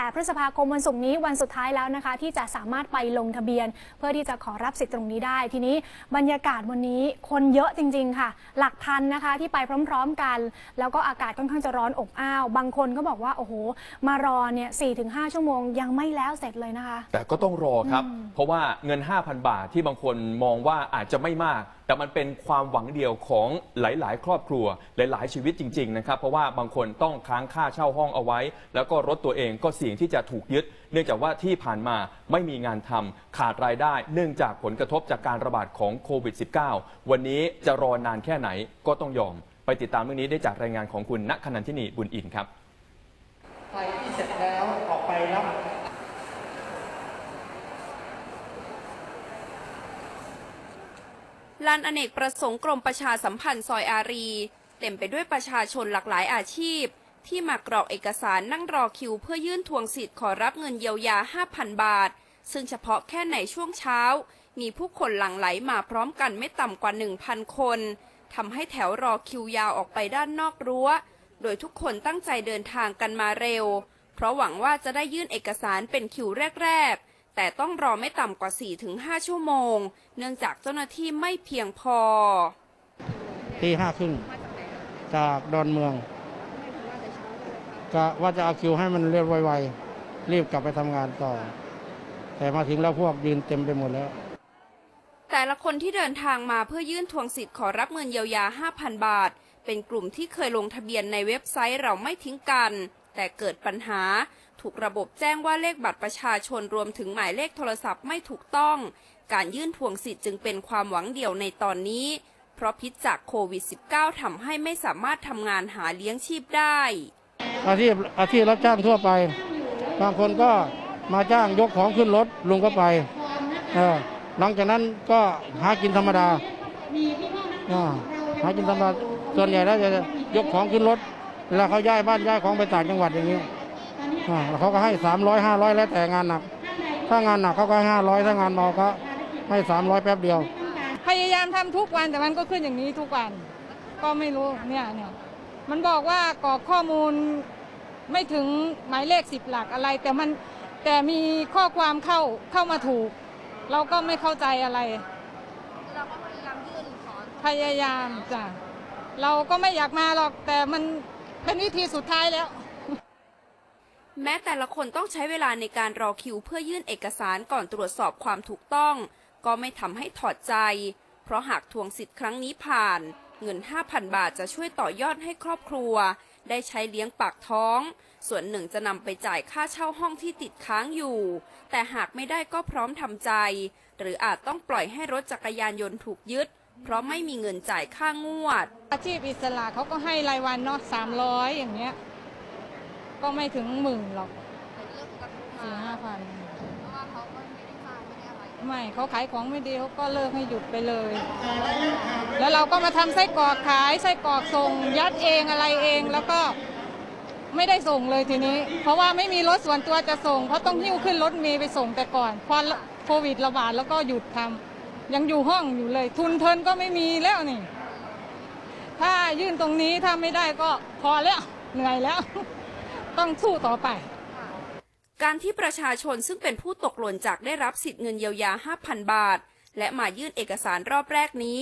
8 พฤษภาคมวันศุกร์นี้วันสุดท้ายแล้วนะคะ ที่จะสามารถไปลงทะเบียน เพื่อที่จะขอรับสิทธิ์ตรงนี้ได้ ทีนี้บรรยากาศวันนี้คนเยอะจริง ๆ ค่ะ หลักพันนะคะที่ไปพร้อม ๆ กัน แล้วก็อากาศค่อนข้างจะร้อนอบอ้าว บางคนก็บอกว่าโอ้โห มารอเนี่ย4-5ชั่วโมงยังไม่แล้วเสร็จเลยนะคะ แต่ก็ต้องรอครับ เพราะว่าเงิน 5,000 บาทที่บางคนมองว่าอาจจะไม่มาก แต่มันเป็นความหวังเดียวของหลาย ๆ ครอบครัวหลาย ๆ ชีวิตจริง ๆ นะครับ เพราะว่าบางคนต้องค้างค่าเช่าห้องเอาไว้ แล้วก็รถตัวเองก็เสี่ยงที่จะถูกยึด เนื่องจากว่าที่ผ่านมาไม่มีงานทำขาดรายได้ เนื่องจากผลกระทบจากการระบาดของโควิด -19 วันนี้จะรอนานแค่ไหนก็ต้องยอม ไปติดตามเรื่องนี้ได้จากรายงานของคุณณคนันทินีบุญอินครับใครที่เสร็จแล้วออกไปรับลานอเนกประสงค์กรมประชาสัมพันธ์ซอยอารี เต็มไปด้วยประชาชนหลากหลายอาชีพ ที่มากรอกเอกสารนั่งรอคิวเพื่อยื่นทวงสิทธิ์ขอรับเงินเยียวยา 5,000 บาท ซึ่งเฉพาะแค่ในช่วงเช้า มีผู้คนหลั่งไหลมาพร้อมกันไม่ต่ำกว่า 1,000 คนทำให้แถวรอคิวยาวออกไปด้านนอกรั้ว โดยทุกคนตั้งใจเดินทางกันมาเร็ว เพราะหวังว่าจะได้ยื่นเอกสารเป็นคิวแรก ๆ แต่ต้องรอไม่ต่ำกว่า 4-5 ชั่วโมง เนื่องจากเจ้าหน้าที่ไม่เพียงพอตีห้าครึ่งจากดอนเมือง ก็ว่าจะเอาคิวให้มันเรียบไวๆรีบกลับไปทำงานต่อ แต่มาถึงแล้วพวกยืนเต็มไปหมดแล้ว แต่ละคนที่เดินทางมาเพื่อยื่นทวงสิทธิ์ขอรับเงินเยียวยา 5,000 บาท เป็นกลุ่มที่เคยลงทะเบียนในเว็บไซต์เราไม่ทิ้งกัน แต่เกิดปัญหา ถูกระบบแจ้งว่าเลขบัตรประชาชนรวมถึงหมายเลขโทรศัพท์ไม่ถูกต้อง การยื่นทวงสิทธิ์จึงเป็นความหวังเดียวในตอนนี้ เพราะพิษจากโควิด -19 ทำให้ไม่สามารถทำงานหาเลี้ยงชีพได้ อาชีพอาชีพรับจ้างทั่วไป บางคนก็มาจ้างยกของขึ้นรถลุงก็ไปหลังจากนั้นก็หากินธรรมดาหากินธรรมดาส่วนใหญ่แล้วจะยกของขึ้นรถเวลาเขาย้ายบ้านย้ายของไปต่างจังหวัดอย่างนี้แล้วเขาก็ให้สามร้อยห้าร้อยแล้วแต่งานหนัก ถ้างานหนักเขาก็ให้ห้าร้อยถ้างานเบาก็ให้สามร้อยแป๊บเดียว พยายามทำทุกวันแต่มันก็ขึ้นอย่างนี้ทุกวัน ก็ไม่รู้เนี่ยเนี่ย มันบอกว่ากรอกข้อมูลไม่ถึงหมายเลขสิบหลักอะไร แต่มันแต่มีข้อความเข้าเข้ามาถูก เราก็ไม่เข้าใจอะไร เราก็พยายามยื่นขอพยายามจ้ะเราก็ไม่อยากมาหรอกแต่มันเป็นวิธีสุดท้ายแล้ว แม้แต่ละคนต้องใช้เวลาในการรอคิวเพื่อยื่นเอกสารก่อนตรวจสอบความถูกต้อง ก็ไม่ทำให้ถอดใจ เพราะหากทวงสิทธิ์ครั้งนี้ผ่าน เงิน 5,000 บาทจะช่วยต่อยอดให้ครอบครัว ได้ใช้เลี้ยงปากท้อง ส่วนหนึ่งจะนำไปจ่ายค่าเช่าห้องที่ติดค้างอยู่ แต่หากไม่ได้ก็พร้อมทำใจ หรืออาจต้องปล่อยให้รถจักรยานยนต์ถูกยึด เพราะไม่มีเงินจ่ายค่างวด อาชีพอิสระเขาก็ให้รายวันเนาะสามร้อยอย่างเงี้ย ก็ไม่ถึงหมื่นหรอกสี่ห้าพัน ไม่เขาขายของไม่ดีเขาก็เลิกให้หยุดไปเลย แล้วเราก็มาทำไส้กรอกขายไส้กรอกส่งยัดเองอะไรเองแล้วก็ไม่ได้ส่งเลยทีนี้ เพราะว่าไม่มีรถส่วนตัวจะส่งเพราะต้องหิ้วขึ้นรถเมล์ไปส่งแต่ก่อนพอโควิดระบาดแล้วก็หยุดทำยังอยู่ห้องอยู่เลย ทุนเทินก็ไม่มีแล้วนี่ ถ้ายื่นตรงนี้ถ้าไม่ได้ก็พอแล้วเหนื่อยแล้ว ต้องสู้ต่อไป การที่ประชาชนซึ่งเป็นผู้ตกหล่นจากได้รับสิทธิ์เงินเยียวยา 5,000 บาท และมายื่นเอกสารรอบแรกนี้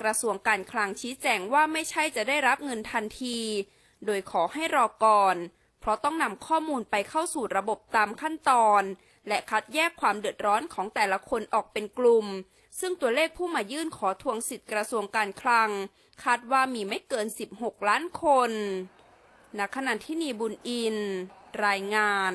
กระทรวงการคลังชี้แจงว่าไม่ใช่จะได้รับเงินทันที โดยขอให้รอก่อน เพราะต้องนำข้อมูลไปเข้าสู่ระบบตามขั้นตอน และคัดแยกความเดือดร้อนของแต่ละคนออกเป็นกลุ่ม ซึ่งตัวเลขผู้มายื่นขอทวงสิทธิ์กระทรวงการคลัง คาดว่ามีไม่เกิน 16 ล้านคนณขณะที่นีบุญอิน รายงาน